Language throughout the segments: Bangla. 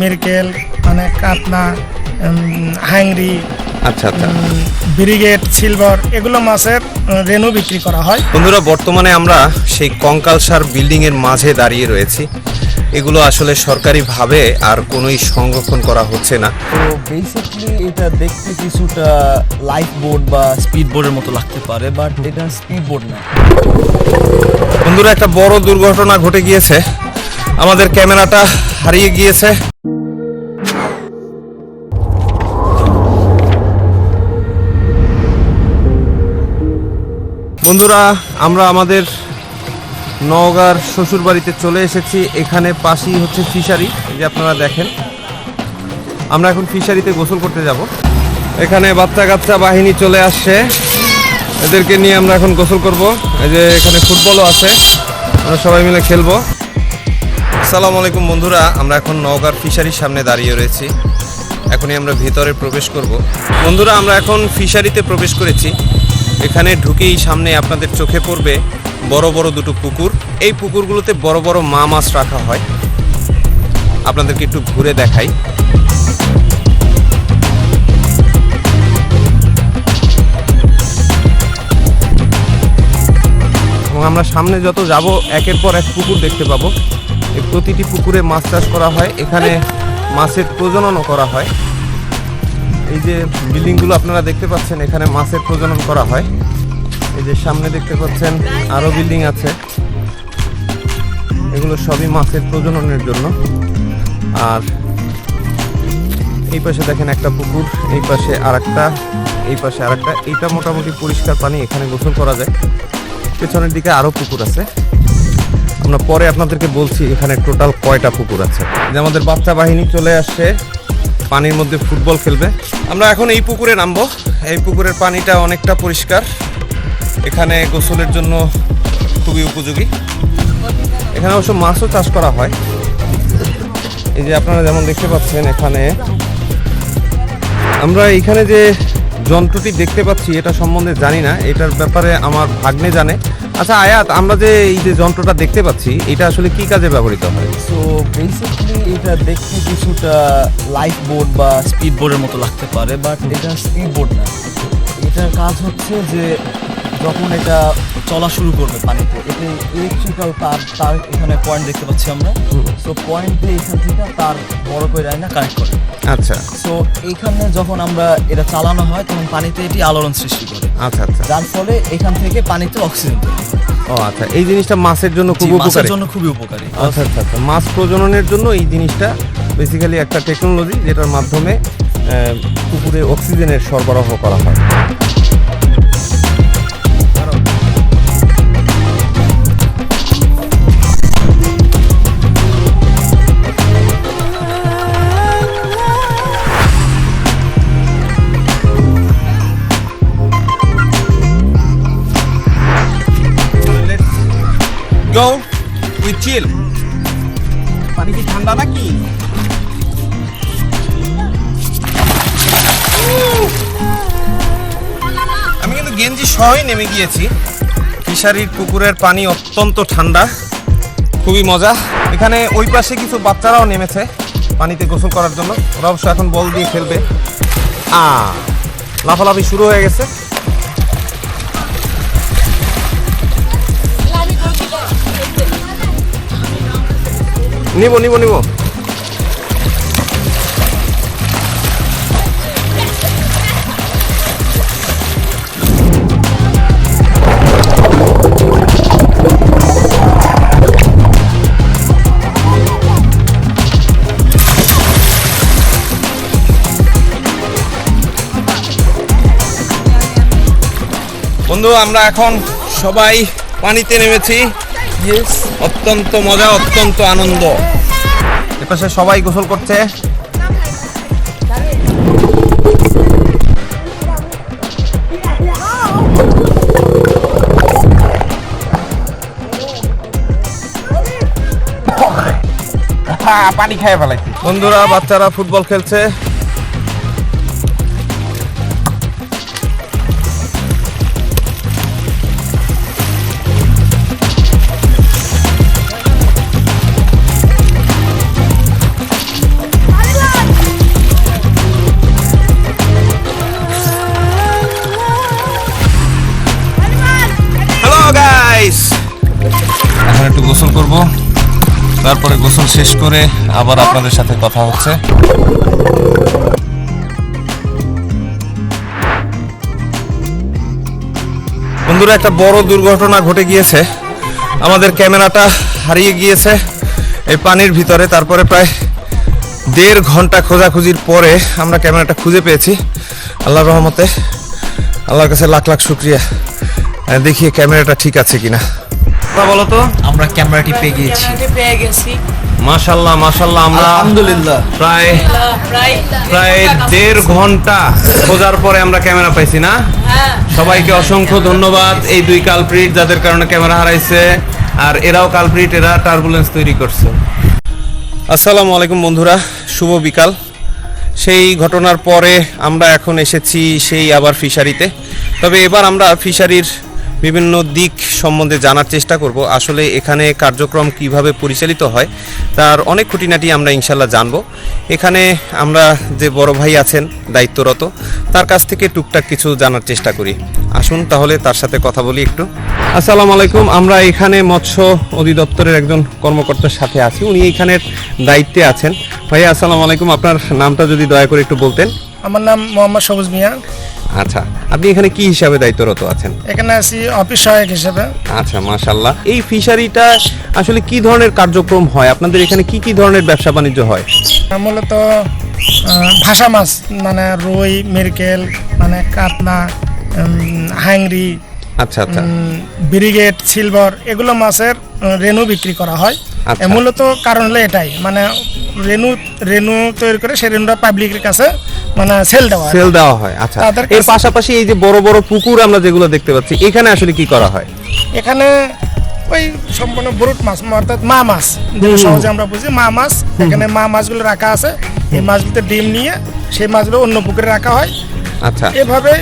মেরকেল মানে কাতলা উম, হাংরি আচ্ছা আচ্ছা। ব্রিগেড সিলভার এগুলো মাছের রেনু বিক্রি করা হয়। বন্ধুরা বর্তমানে আমরা সেই কঙ্কালসার বিল্ডিং এর মাঝে দাঁড়িয়ে রয়েছি। এগুলো আসলে সরকারিভাবে আর কোনোই সংরক্ষণ করা হচ্ছে না। তো বেসিকলি এটা দেখতে কিছুটা লাইফ বোট বা স্পিড বোর্ডের মতো লাগতে পারে বাট এটা স্পিড বোর্ড না। বন্ধুরা একটা বড় দুর্ঘটনা ঘটে গিয়েছে। আমাদের ক্যামেরাটা হারিয়ে গিয়েছে। বন্ধুরা, আমরা আমাদের নওগাঁর শ্বশুর বাড়িতে চলে এসেছি। এখানে পাশেই হচ্ছে ফিশারি যে আপনারা দেখেন। আমরা এখন ফিশারিতে গোসল করতে যাব। এখানে বাচ্চা কাচ্চা বাহিনী চলে আসছে। এদেরকে নিয়ে আমরা এখন গোসল করব। এই যে এখানে ফুটবলও আছে। আমরা সবাই মিলে খেলব। আসসালামু আলাইকুম বন্ধুরা, আমরা এখন নওগাঁর ফিশারির সামনে দাঁড়িয়ে রয়েছি। এখনই আমরা ভিতরে প্রবেশ করব। বন্ধুরা, আমরা এখন ফিশারিতে প্রবেশ করেছি। এখানে ঢুকেই সামনে আপনাদের চোখে পড়বে বড় বড় দুটো পুকুর। এই পুকুরগুলোতে বড় বড় মা মাছ রাখা হয়। আপনাদেরকে একটু ঘুরে দেখাই। আমরা সামনে যত যাব, একের পর এক পুকুর দেখতে পাবো। প্রতিটি পুকুরে মাছ চাষ করা হয়। এখানে মাছের প্রজননও করা হয়। এই যে বিল্ডিংগুলো আপনারা দেখতে পাচ্ছেন, এখানে মাছের প্রজনন করা হয়। এই যে সামনে দেখতে পাচ্ছেন আরও বিল্ডিং আছে। এগুলো সবই মাছের প্রজননের জন্য। আর এই পাশে দেখেন একটা পুকুর, এই পাশে আর একটা এই পাশে আর একটা এইটা মোটামুটি পরিষ্কার পানি এখানে গোসল করা যায়। পেছনের দিকে আরও পুকুর আছে। আমরা পরে আপনাদেরকে বলছি, এখানে টোটাল কয়টা পুকুর আছে। যে আমাদের বাচ্চা বাহিনী চলে আসছে পানির মধ্যে ফুটবল খেলবে। আমরা এখন এই পুকুরে নামবো। এই পুকুরের পানিটা অনেকটা পরিষ্কার। এখানে গোসলের জন্য খুবই উপযোগী। এখানে অবশ্য মাছও চাষ করা হয়। এই যে আপনারা যেমন দেখতে পাচ্ছেন এখানে। আমরা এখানে যে যন্ত্রটি দেখতে পাচ্ছি, এটা সম্বন্ধে জানি না। এটার ব্যাপারে আমার ভাগ্নে জানে। আচ্ছা আয়াত, আমরা যে এই যে যন্ত্রটা দেখতে পাচ্ছি, এটা আসলে কি কাজে ব্যবহৃত হয়? সো বেসিক্যালি এটা দেখতে কিছুটা লাইফ বোর্ড বা স্পিড বোর্ডের মতো লাগতে পারে বাট এটা স্পিড বোর্ড না। এটার কাজ হচ্ছে যে যখন এটা চলা শুরু করবে পানিতে এতে ইলেকট্রিক্যাল তার তার এখানে পয়েন্ট দেখতে পাচ্ছি আমরা। সো পয়েন্ট দিয়ে এখান থেকে তার বড় করে না কানেক্ট করে। আচ্ছা। সো এইখানে যখন আমরা এটা চালানো হয় তখন পানিতে এটি আলোড়ন সৃষ্টি করে। আচ্ছা আচ্ছা। যার ফলে এখান থেকে পানিতে অক্সিজেন তৈরি হয়। ও আচ্ছা। এই জিনিসটা মাছের জন্য খুব জি, মাছের জন্য খুবই উপকারী। আচ্ছা আচ্ছা আচ্ছা। মাছ প্রজননের জন্য এই জিনিসটা বেসিক্যালি একটা টেকনোলজি যেটার মাধ্যমে পুকুরে অক্সিজেনের সরবরাহ করা হয়। Go, we chill. পানি কি ঠান্ডা নাকি? আমি কিন্তু গেঞ্জি সহই নেমে গিয়েছি। ফিশারির পুকুরের পানি অত্যন্ত ঠান্ডা খুবই মজা। এখানে ওই পাশে কিছু বাচ্চারাও নেমেছে পানিতে গোসল করার জন্য। ওরা অবশ্য এখন বল দিয়ে খেলবে। আ লাফালাফি শুরু হয়ে গেছে। নিব নিব নিব। বন্ধু আমরা এখন সবাই পানিতে নেমেছি। অত্যন্ত মজা অত্যন্ত আনন্দ। এপাশে সবাই গোসল করছে। পানি খেয়ে ফেলাইছি। বন্ধুরা বাচ্চারা ফুটবল খেলছে। তারপরে গোসল শেষ করে আবার আপনাদের সাথে কথা হচ্ছে। বন্ধুরা, একটা বড় দুর্ঘটনা ঘটে গিয়েছে। আমাদের ক্যামেরাটা হারিয়ে গিয়েছে এই পানির ভিতরে। তারপরে প্রায় দেড় ঘণ্টা খোঁজাখুঁজির পরে আমরা ক্যামেরাটা খুঁজে পেয়েছি। আল্লাহর রহমতে, আল্লাহর কাছে লাখ লাখ শুক্রিয়া। দেখি ক্যামেরাটা ঠিক আছে কিনা। বলো তো। আমরা ক্যামেরাটি পেয়ে গিয়েছি। পেয়ে গেছি। মাশাল্লাহ মাশাল্লাহ আমরা আলহামদুলিল্লাহ। প্রায় প্রায় প্রায় দেড় ঘণ্টা খোঁজার পরে আমরা ক্যামেরা পাইছি না? হ্যাঁ। সবাইকে অসংখ্য ধন্যবাদ। এই দুই কালপ্রিট যাদের কারণে ক্যামেরা হারাইছে আর এরাও কালপ্রিট এরা টার্বুলেন্স তৈরি করছে। আসসালামু আলাইকুম বন্ধুরা শুভ বিকাল। সেই ঘটনার পরে আমরা এখন এসেছি সেই আবার ফিশারিতে তবে এবার আমরা ফিশারির বিভিন্ন দিক সম্বন্ধে জানার চেষ্টা করব। আসলে এখানে কার্যক্রম কীভাবে পরিচালিত হয়, তার অনেক খুঁটিনাটি আমরা ইনশাল্লাহ জানব। এখানে আমরা যে বড় ভাই আছেন, দায়িত্বরত, তার কাছ থেকে টুকটাক কিছু জানার চেষ্টা করি। আসুন তাহলে তার সাথে কথা বলি একটু। আসসালামু আলাইকুম, আমরা এখানে মৎস্য অধিদপ্তরের একজন কর্মকর্তার সাথে আছি। উনি এখানের দায়িত্বে আছেন। ভাইয়া, আসসালামু আলাইকুম। আপনার নামটা যদি দয়া করে একটু বলতেন। আমার নাম মোহাম্মদ সবুজ মিয়া। আচ্ছা আপনি এখানে কি হিসাবে দায়িত্বরত আছেন? এখানে আছি অফিস সহায়ক হিসেবে। আচ্ছা মাশাল্লাহ এই ফিশারিটা আসলে কি ধরনের কার্যক্রম হয়? আপনাদের এখানে কি কি ধরনের ব্যবসা বাণিজ্য হয়? মূলত ভাষা মাছ মানে রুই মিরকেল মানে কাতলা হাংরি আচ্ছা আচ্ছা। ব্রিগেড সিলভার এগুলো মাছের রেনু বিক্রি করা হয়। আচ্ছা। মূলত কারণ হলো এটাই মানে রেনু রেনু তৈরি করে সেই রেনুটা পাবলিকের কাছে মানে সেল দেওয়া সেল দেওয়া হয় আচ্ছা। এর পাশাপাশি এই যে বড় বড় পুকুর আমরা যেগুলো দেখতে পাচ্ছি এখানে আসলে কি করা হয়? এখানে ওই সম্পূর্ণ ব্রুট মাছ অর্থাৎ মা মাছ। সহজে আমরা বুঝি মা মাছ। এখানে মা মাছগুলো রাখা আছে। এই মাছগুলোতে ডিম নিয়ে সেই মাছগুলো অন্য পুকুরে রাখা হয়। আচ্ছা। এভাবে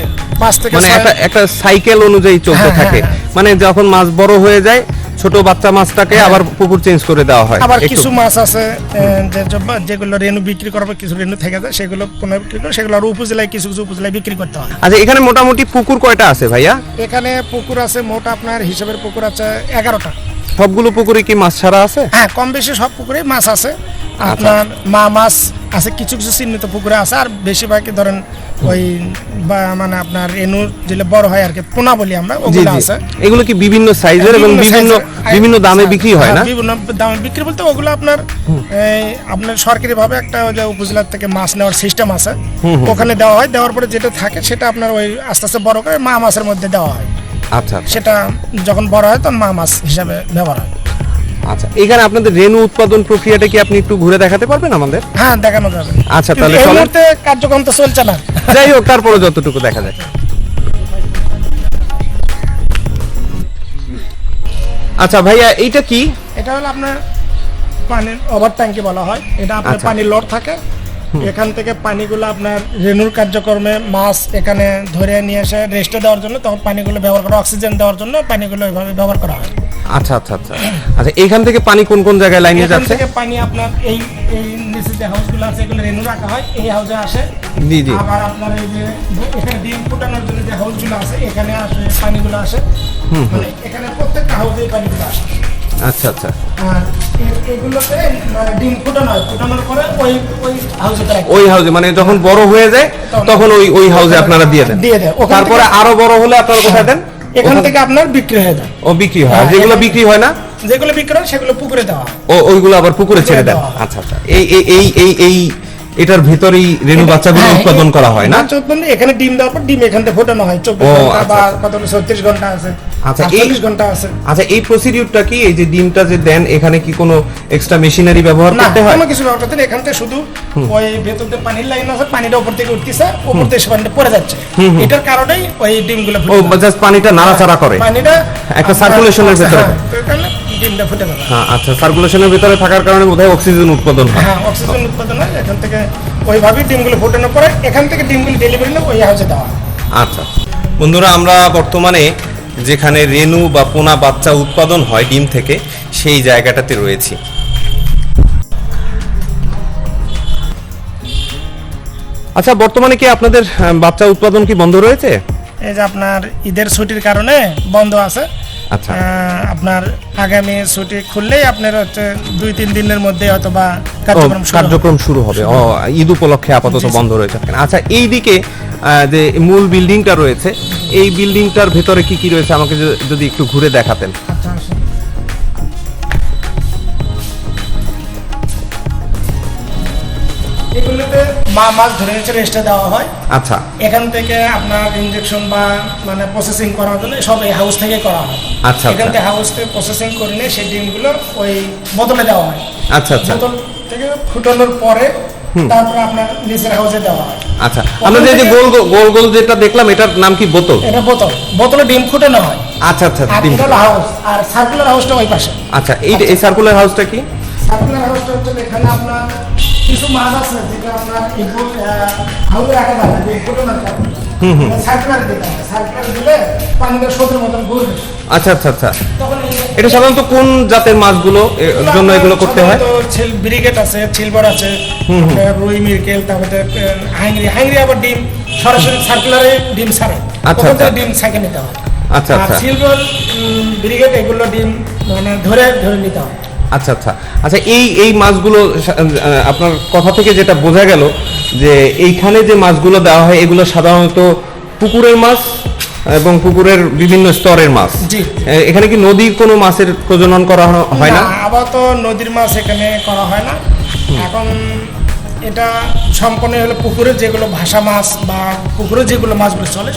পাঁচ থেকে মানে একটা একটা সাইকেল অনুযায়ী চলতে হ্যাঁ, থাকে। হ্যাঁ, হ্যাঁ। মানে যখন মাছ বড় হয়ে যায় ছোট বাচ্চা মাছটাকে আবার পুকুর চেঞ্জ করে দেওয়া হয়। আবার কিছু মাছ আছে যেগুলো রেনু বিক্রি করার পর কিছু রেনু থেকে যায় সেগুলো পুনঃ বিক্রি করে সেগুলো আর উপজেলায় কিছু কিছু উপজেলায় বিক্রি করতে হয়। আচ্ছা এখানে মোটামুটি পুকুর কয়টা আছে ভাইয়া? এখানে পুকুর আছে মোট আপনার হিসাবের পুকুর আছে এগারোটা। সবগুলো পুকুরে কি মাছ ছাড়া আছে? হ্যাঁ কম বেশি সব পুকুরে মাছ আছে। আপনার মা মাছ আছে কিছু কিছু চিহ্নিত পুকুরে আছে। আর বেশিরভাগই ধরেন ওই বা মানে আপনার রেনু যেগুলো বড় হয় আর কি পোনা বলি আমরা ওগুলো আছে। এগুলো কি বিভিন্ন সাইজের এবং বিভিন্ন বিভিন্ন দামে হ্যাঁ, বিক্রি হয় না? হ্যাঁ, বিভিন্ন দামে বিক্রি বলতে ওগুলো আপনার আপনার সরকারি ভাবে একটা যে উপজেলার থেকে মাছ নেওয়ার সিস্টেম আছে। ওখানে দেওয়া হয় দেওয়ার পরে যেটা থাকে সেটা আপনার ওই আস্তে আস্তে বড় করে মা মাছের মধ্যে দেওয়া হয়। আচ্ছা আচ্ছা, সেটা যখন বড় হয় তখন মা মাছ হিসাবে ব্যবহার হয়। আচ্ছা এখানে আপনাদের রেনু উৎপাদন প্রক্রিয়াটা কি আপনি একটু ঘুরে দেখাতে পারবেন আমাদের? হ্যাঁ দেখানো যাবে। আচ্ছা, তাহলে এই মুহূর্তে কার্যক্রম তো চলছে না। যাই হোক তারপরে যতটুকু দেখা যায়। আচ্ছা ভাইয়া এইটা কি? এটা হলো আপনার পানির ওভার ট্যাঙ্কি বলা হয়। এটা আপনার আচ্ছা। পানির লট থাকে। এখান থেকে পানিগুলো আপনার রেনুর কার্যক্রমে মাছ এখানে ধরে নিয়ে এসে রেস্টে দেওয়ার জন্য তখন পানিগুলো ব্যবহার করা অক্সিজেন দেওয়ার জন্য পানিগুলো এভাবে ব্যবহার করা হয়। আচ্ছা আচ্ছা আচ্ছা। আচ্ছা এখান থেকে পানি কোন কোন জায়গায় লাইনে এখান যাচ্ছে? থেকে পানি আপনার এই এই নিচে যে হাউসগুলো আছে এগুলো রেনু রাখা হয় এই হাউসে আসে। জি জি। আবার আপনার এই যে এখানে ডিম ফুটানোর জন্য যে হাউসগুলো আছে এখানে আসে পানিগুলো আসে। হুম মানে এখানে প্রত্যেকটা হাউসে পানিগুলো আসে। আচ্ছা আচ্ছা। আর এগুলোতে মানে ডিম ফুটানো হয়। ফুটানোর পরে ওই ওই হাউসে ওই হাউসে মানে যখন বড় হয়ে যায় তখন ওই ওই হাউসে আপনারা দিয়ে দেন। দিয়ে। ওখান তারপরে আরও বড় হলে আপনারা কোথায় দেন? এখান থেকে আপনার বিক্রি হয়ে যায়। ও বিক্রি হয়। আর হ্যাঁ, যেগুলো বিক্রি হয় না? যেগুলো বিক্রি হয় সেগুলো পুকুরে দেওয়া ও ওইগুলো আবার পুকুরে ছেড়ে দেন দেওয়া আচ্ছা আচ্ছা। এই এই এই এই এটার ভেতরেই রেনু বাচ্চাগুলো হ্যাঁ, উৎপাদন করা হয় না? চোদ্দ উৎপাদন এখানে ডিম দেওয়ার পর ডিম এখান থেকে ফোটানো হয়। চব্বিশ ঘণ্টা আচ্ছা, বা আচ্ছা। কত ছত্রিশ ঘণ্টা আছে। আচ্ছা, এই- ঘণ্টা আছে। আচ্ছা এই প্রসিডিউরটা কি? এই যে ডিমটা যে দেন এখানে কি কোনো এক্সট্রা মেশিনারি ব্যবহার করতে হয়? কোনো কিছু ব্যবহার করতে নেই। এখান থেকে শুধু ওই ভেতর দিয়ে পানির লাইন আছে পানিটা উপর থেকে উঠতেছে উপর থেকে পানিটা পড়ে যাচ্ছে। এটার কারণেই ওই ডিমগুলো ও জাস্ট পানিটা নাড়াচাড়া করে। পানিটা একটা circulation-এর ভেতরে। হ্যাঁ, ডিমটা ফুটে যাবে। হ্যাঁ আচ্ছা সার্কুলেশনের ভিতরে থাকার কারণে বোধহয় অক্সিজেন উৎপাদন হয়। হ্যাঁ অক্সিজেন উৎপাদন হয় এখান থেকে ওইভাবেই ডিমগুলো ফোটানোর পরে এখান থেকে ডিমগুলো ডেলিভারি ওই হাউসে দেওয়া আচ্ছা। বন্ধুরা আমরা বর্তমানে যেখানে রেণু বা পোনা বাচ্চা উৎপাদন হয় ডিম থেকে, সেই জায়গাটাতে রয়েছি। আচ্ছা বর্তমানে কি আপনাদের বাচ্চা উৎপাদন কি বন্ধ রয়েছে? এই যে আপনার ঈদের ছুটির কারণে বন্ধ আছে। আচ্ছা। আপনার আগামী ছুটি খুললেই আপনার হচ্ছে দুই তিন দিনের মধ্যে অথবা কার্যক্রম শুরু হবে। ঈদ উপলক্ষে আপাতত বন্ধ রয়েছে আচ্ছা এইদিকে আহ, যে মূল বিল্ডিংটা রয়েছে এই বিল্ডিংটার ভেতরে কি কি রয়েছে? আমাকে যদি- যদি একটু ঘুরে দেখাতেন। আচ্ছা, মা মাছ ধরে নিচে রেস্টে দেওয়া হয়। আচ্ছা। এখান থেকে আপনার ইনজেকশন বা মানে প্রসেসিং করার জন্য সব এই হাউস থেকে করা হয়। আচ্ছা, এখান আচ্ছা। থেকে হাউস থেকে প্রসেসিং করে নিয়ে সেই ডিমগুলো ওই বোতলে দেওয়া হয়। আচ্ছা আচ্ছা। বোতল থেকে ফুটানোর পরে তারপরে আপনার নিচের হাউসে দেওয়া হয়। আচ্ছা আমরা যে গোল গোল- গোল যেটা দেখলাম এটার নাম কি বোতল? এটা বোতল। বোতলে ডিম ফুটানো হয়। আচ্ছা আচ্ছা ডিম। হাউস আর সার্কুলার হাউসটা ওই পাশে। আচ্ছা এই এই সার্কুলার হাউসটা কি? সার্কুলার হাউসটা হচ্ছে এখানে আপনার কিছু মাছ আছে যেটা আপনার হাউসে রাখা যাবে যে মতন ঘুরবে। আচ্ছা আচ্ছা আচ্ছা। এটা সাধারণত কোন জাতের মাছগুলো জন্য এগুলো করতে হয়? ব্রিগেড আছে সিলভার আছে রুই মিরকেল তারপরে হাঙ্গরি হাঙ্গরি আবার ডিম সরাসরি সার্কুলারে ডিম ছাড়ে। আচ্ছা, ওখান থেকে আচ্ছা। ডিম ছাকে নিতে হয়। আচ্ছা, আচ্ছা। সিলভার ব্রিগেড এগুলো ডিম মানে ধরে ধরে নিতে হয়। আচ্ছা আচ্ছা। আচ্ছা এই এই মাছগুলো আপনার কথা থেকে যেটা বোঝা গেল যে এইখানে যে মাছগুলো দেওয়া হয় এগুলো সাধারণত পুকুরের মাছ এবং পুকুরের বিভিন্ন স্তরের মাছ। এখানে কি নদীর কোনো মাছের প্রজনন করা হয় না? আবার তো নদীর মাছ এখানে করা হয় না। এখন এটা সম্পূর্ণ হলো পুকুরে যেগুলো ভাসা মাছ বা পুকুরে যেগুলো মাছগুলো চলে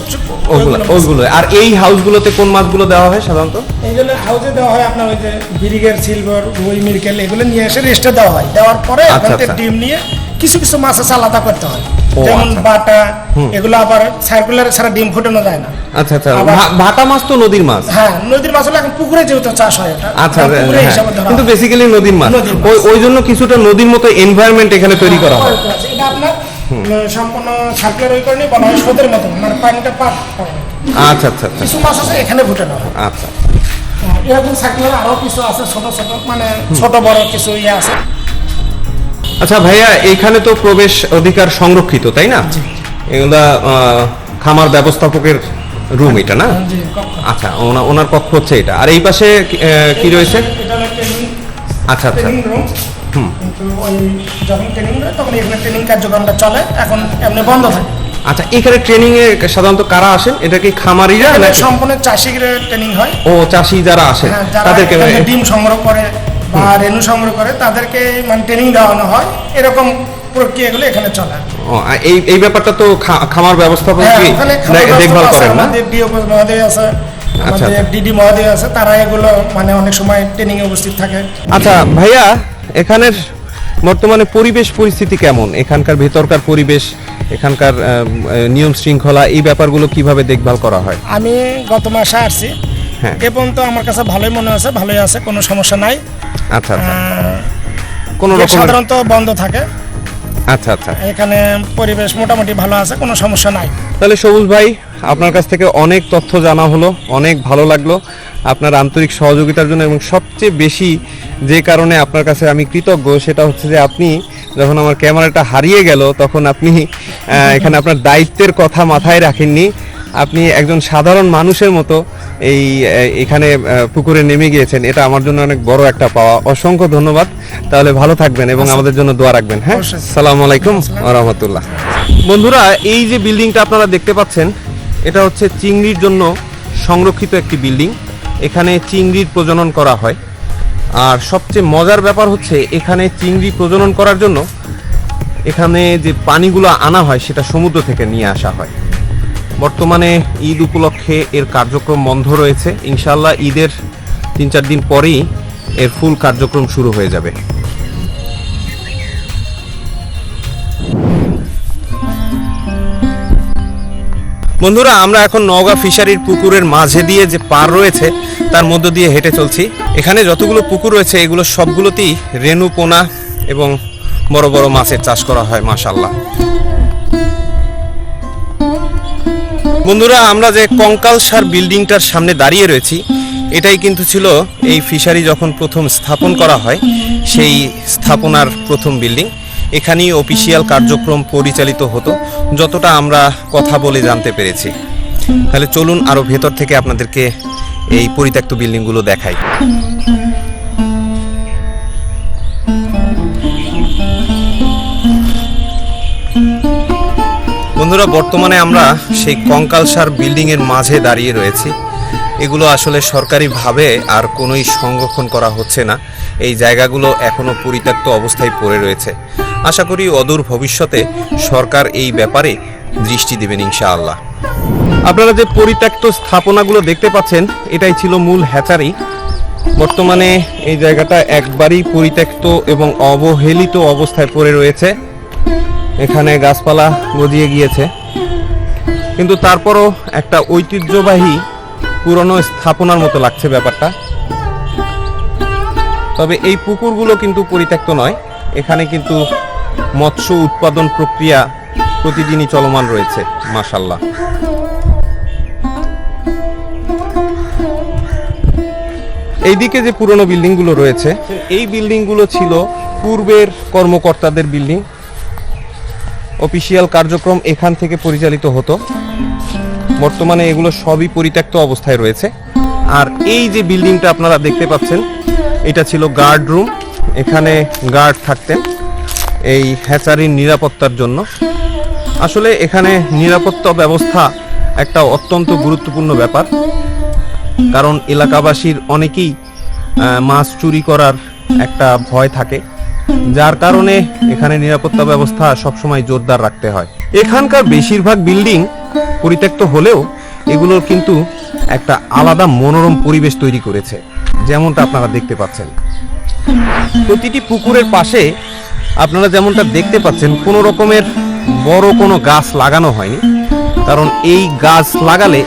ওগুলো আর এই হাউসগুলোতে কোন মাছগুলো দেওয়া হয় সাধারণত? এইগুলো হাউসে দেওয়া হয় আপনার ওই যে বিরিগের সিলভার রুই মিরকেল এগুলো নিয়ে এসে রেস্টে দেওয়া হয়। দেওয়ার পরে আচ্ছা, আচ্ছা। ডিম নিয়ে কিছু কিছু মাছ আছে আলাদা করতে হয়। যেমন আচ্ছা। বাটা এগুলো আবার সার্কুলার ছাড়া ডিম ফুটানো যায় না। আচ্ছা আচ্ছা। ভাটা মাছ তো নদীর মাছ। হ্যাঁ নদীর মাছ হলে এখন পুকুরে যেহেতু চাষ হয় এটা আচ্ছা পুকুরে হ্যাঁ, কিন্তু বেসিক্যালি নদীর মাছ। ওই ওই জন্য কিছুটা নদীর মতো এনভায়রনমেন্ট এখানে তৈরি করা হয়। এটা আপনার সম্পূর্ণ সার্কুলার ওই কারণে বলা হয় স্রোতের মতন মানে পানিটা পাক আচ্ছা আচ্ছা আচ্ছা। কিছু মাছ আছে এখানে ফুটানো হয়। আচ্ছা। এরকম সার্কুলার আরও কিছু আছে ছোট ছোট মানে ছোট বড় কিছু ইয়ে আছে। আচ্ছা ভাইয়া এইখানে তো প্রবেশ অধিকার সংরক্ষিত তাই না? এগুলা খামার ব্যবস্থাপকের রুম এটা না? আচ্ছা ওনার কক্ষ হচ্ছে এটা। আর এই পাশে কি- রয়েছে? আচ্ছা আচ্ছা। ট্রেনিং রুম কিন্তু ওই যখন ট্রেনিং তখন এখানে ট্রেনিং কার্যক্রমটা চলে। এখন এমনি বন্ধ থাকে। আচ্ছা এখানে ট্রেনিং এ সাধারণত কারা আসেন? এটা কি খামারিরা এখানে সম্পূর্ণ চাষির ট্রেনিং হয়। ও চাষি যারা আসেন হ্যাঁ, তাদেরকে ডিম সংগ্রহ করে বা রেণু সংগ্রহ করে তাদেরকে মানে ট্রেনিং দেওয়ানো হয়। এরকম প্রক্রিয়াগুলো এখানে চলে। এই এই ব্যাপারটা তো খামার ব্যবস্থাপক হ্যাঁ, দেখভাল করেন না? ডিও মহোদয় আছে আচ্ছা, আমাদের ডিডি মহোদয় আছে তারা এগুলো মানে অনেক সময় ট্রেনিং এ উপস্থিত থাকে। আচ্ছা ভাইয়া এখানের বর্তমানে পরিবেশ পরিস্থিতি কেমন? এখানকার ভেতরকার পরিবেশ এখানকার নিয়ম শৃঙ্খলা এই ব্যাপারগুলো কীভাবে দেখভাল করা হয়? আমি গত মাসে আসছি। এ পর্যন্ত আমার কাছে ভালোই মনে আছে ভালোই আছে কোনো সমস্যা নাই। আচ্ছা আচ্ছা। কোনো রকম সাধারণত বন্ধ থাকে। আচ্ছা আচ্ছা। এখানে পরিবেশ মোটামুটি ভালো আছে কোনো সমস্যা নাই। তাহলে সবুজ ভাই আপনার কাছ থেকে অনেক তথ্য জানা হলো অনেক ভালো লাগল আপনার আন্তরিক সহযোগিতার জন্য এবং সবচেয়ে বেশি যে কারণে আপনার কাছে আমি কৃতজ্ঞ সেটা হচ্ছে যে আপনি যখন আমার ক্যামেরাটা হারিয়ে গেল তখন আপনি এখানে আপনার দায়িত্বের কথা মাথায় রাখেননি। আপনি একজন সাধারণ মানুষের মতো এই এখানে পুকুরে নেমে গিয়েছেন। এটা আমার জন্য অনেক বড় একটা পাওয়া। অসংখ্য ধন্যবাদ। তাহলে ভালো থাকবেন এবং আমাদের জন্য দোয়া রাখবেন হ্যাঁ? সালাম আলাইকুম রহমতুল্লাহ। বন্ধুরা এই যে বিল্ডিংটা আপনারা দেখতে পাচ্ছেন এটা হচ্ছে চিংড়ির জন্য সংরক্ষিত একটি বিল্ডিং। এখানে চিংড়ির প্রজনন করা হয়। আর সবচেয়ে মজার ব্যাপার হচ্ছে এখানে চিংড়ি প্রজনন করার জন্য এখানে যে পানিগুলো আনা হয় সেটা সমুদ্র থেকে নিয়ে আসা হয়। বর্তমানে ঈদ উপলক্ষে এর কার্যক্রম বন্ধ রয়েছে। ইনশাল্লাহ ঈদের তিন চার দিন পরেই এর ফুল কার্যক্রম শুরু হয়ে যাবে। বন্ধুরা, আমরা এখন নওগাঁ ফিশারির পুকুরের মাঝে দিয়ে যে পার রয়েছে, তার মধ্য দিয়ে হেঁটে চলছি। এখানে যতগুলো পুকুর রয়েছে, এগুলো সবগুলোতেই রেণু পোনা এবং বড় বড় মাছের চাষ করা হয় মাশাল্লাহ বন্ধুরা, আমরা যে কঙ্কাল সার বিল্ডিংটার সামনে দাঁড়িয়ে রয়েছি, এটাই কিন্তু ছিল এই ফিশারি যখন প্রথম স্থাপন করা হয়, সেই স্থাপনার প্রথম বিল্ডিং। এখানেই অফিসিয়াল কার্যক্রম পরিচালিত হতো, যতটা আমরা কথা বলে জানতে পেরেছি। তাহলে চলুন আরও ভেতর থেকে আপনাদেরকে এই পরিত্যক্ত বিল্ডিংগুলো দেখাই। বন্ধুরা, বর্তমানে আমরা সেই কঙ্কালসার বিল্ডিং এর মাঝে দাঁড়িয়ে রয়েছি। এগুলো আসলে সরকারিভাবে আর কোনোই সংরক্ষণ করা হচ্ছে না। এই জায়গাগুলো এখনও পরিত্যক্ত অবস্থায় পড়ে রয়েছে। আশা করি অদূর ভবিষ্যতে সরকার এই ব্যাপারে দৃষ্টি দেবেন ইনশাআল্লাহ। আপনারা যে পরিত্যক্ত স্থাপনাগুলো দেখতে পাচ্ছেন, এটাই ছিল মূল হ্যাচারি। বর্তমানে এই জায়গাটা একবারই পরিত্যক্ত এবং অবহেলিত অবস্থায় পড়ে রয়েছে। এখানে গাছপালা গজিয়ে গিয়েছে। কিন্তু তারপরও একটা ঐতিহ্যবাহী পুরনো স্থাপনার মতো লাগছে ব্যাপারটা। তবে এই পুকুরগুলো কিন্তু পরিত্যক্ত নয়। এখানে কিন্তু মৎস্য উৎপাদন প্রক্রিয়া প্রতিদিনই চলমান রয়েছে মাসাল্লাহ এইদিকে যে পুরনো বিল্ডিংগুলো রয়েছে, এই বিল্ডিংগুলো ছিল পূর্বের কর্মকর্তাদের বিল্ডিং। অফিসিয়াল কার্যক্রম এখান থেকে পরিচালিত হতো। বর্তমানে এগুলো সবই পরিত্যক্ত অবস্থায় রয়েছে। আর এই যে বিল্ডিংটা আপনারা দেখতে পাচ্ছেন, এটা ছিল গার্ড রুম। এখানে গার্ড থাকতেন এই হ্যাচারির নিরাপত্তার জন্য। আসলে এখানে নিরাপত্তা ব্যবস্থা একটা অত্যন্ত গুরুত্বপূর্ণ ব্যাপার। কারণ এলাকাবাসীর অনেকেই মাছ চুরি করার একটা ভয় থাকে। যার কারণে এখানে নিরাপত্তা ব্যবস্থা সবসময় জোরদার রাখতে হয়। এখানকার বেশিরভাগ বিল্ডিং পরিত্যক্ত হলেও এগুলোর কিন্তু একটা আলাদা মনোরম পরিবেশ তৈরি করেছে, যেমনটা আপনারা দেখতে পাচ্ছেন। প্রতিটি পুকুরের পাশে আপনারা যেমনটা দেখতে পাচ্ছেন, কোনো রকমের বড় কোনো গাছ লাগানো হয়নি, কারণ এই গাছ লাগালে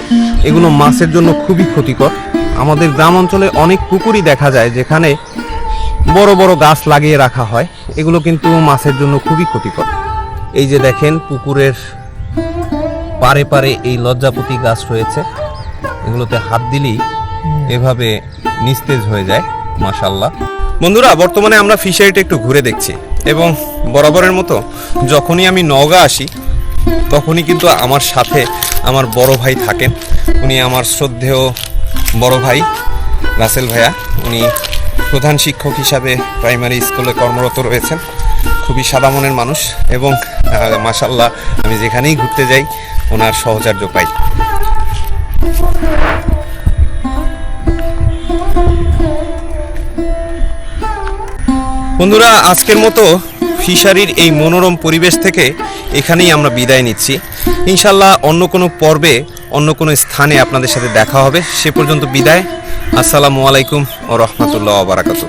এগুলো মাছের জন্য খুবই ক্ষতিকর। আমাদের গ্রাম অঞ্চলে অনেক পুকুরই দেখা যায়, যেখানে বড় বড় গাছ লাগিয়ে রাখা হয়। এগুলো কিন্তু মাছের জন্য খুবই ক্ষতিকর। এই যে দেখেন, পুকুরের পারে পারে এই লজ্জাপতি গাছ রয়েছে। এগুলোতে হাত দিলেই এভাবে নিস্তেজ হয়ে যায় মাশাল্লাহ বন্ধুরা, বর্তমানে আমরা ফিশারিটা একটু ঘুরে দেখছি। এবং বরাবরের মতো যখনই আমি নওগাঁ আসি, তখনই কিন্তু আমার সাথে আমার বড় ভাই থাকেন। উনি আমার শ্রদ্ধেয় বড় ভাই, রাসেল ভাইয়া। উনি প্রধান শিক্ষক হিসাবে প্রাইমারি স্কুলে কর্মরত রয়েছেন। খুবই সাদা মনের মানুষ এবং মাসাল্লাহ আমি যেখানেই ঘুরতে যাই, ওনার সহচার্য পাই। বন্ধুরা, আজকের মতো ফিশারির এই মনোরম পরিবেশ থেকে এখানেই আমরা বিদায় নিচ্ছি। ইনশাল্লাহ অন্য কোনো পর্বে অন্য কোনো স্থানে আপনাদের সাথে দেখা হবে। সে পর্যন্ত বিদায়। আসসালামু আলাইকুম ও রহমতুল্লাহ বারাকাতু